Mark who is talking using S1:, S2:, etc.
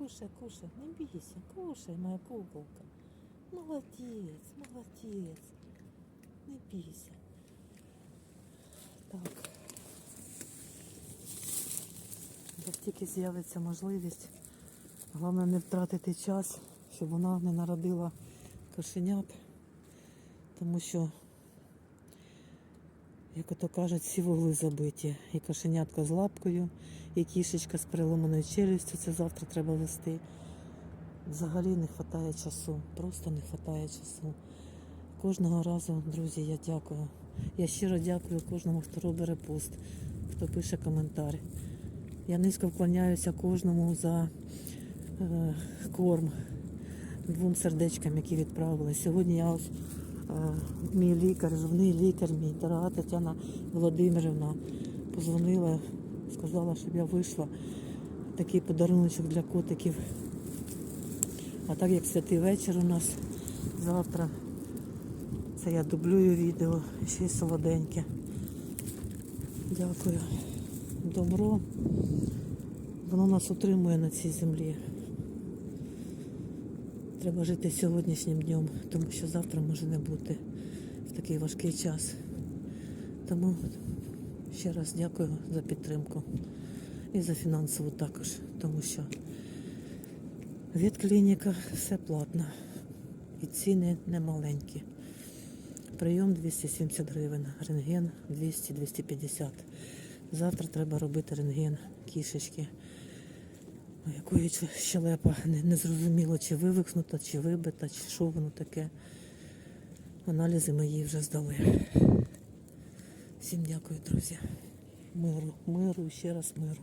S1: кушай, кушай, не бійся, кушай, моя куколка. Молодець, молодець. Не бійся. Так. Як тільки з'явиться можливість, головне не втратити час, щоб вона не народила кошенят, тому що, як ото кажуть, всі вугли забиті. І кошенятка з лапкою, і кішечка з переломаною челюстю, це завтра треба вести. Взагалі не вистачає часу, просто не вистачає часу. Кожного разу, друзі, я дякую. Я щиро дякую кожному, хто робить репост, хто пише коментар. Я низько вклоняюся кожному за е, корм двом сердечкам, які відправили. Сьогодні я ось мій лікар, зубний лікар, мій дорога Тетяна Володимирівна позвонила, сказала, щоб я вийшла. Такий подарунок для котиків. А так як святий вечір у нас завтра, це я дублюю відео, ще й солоденьке. Дякую. Добро. Воно нас утримує на цій землі. Треба жити сьогоднішнім днем, тому що завтра може не бути в такий важкий час. Тому ще раз дякую за підтримку і за фінансову також, тому що від клініка все платно і ціни не маленькі. Прийом 270 гривень, рентген 200-250. Завтра треба робити рентген кішечки. У якої щелепа не, зрозуміло, чи вивихнута, чи вибита, чи що воно таке. Аналізи ми її вже здали. Всім дякую, друзі. Миру, миру, ще раз миру.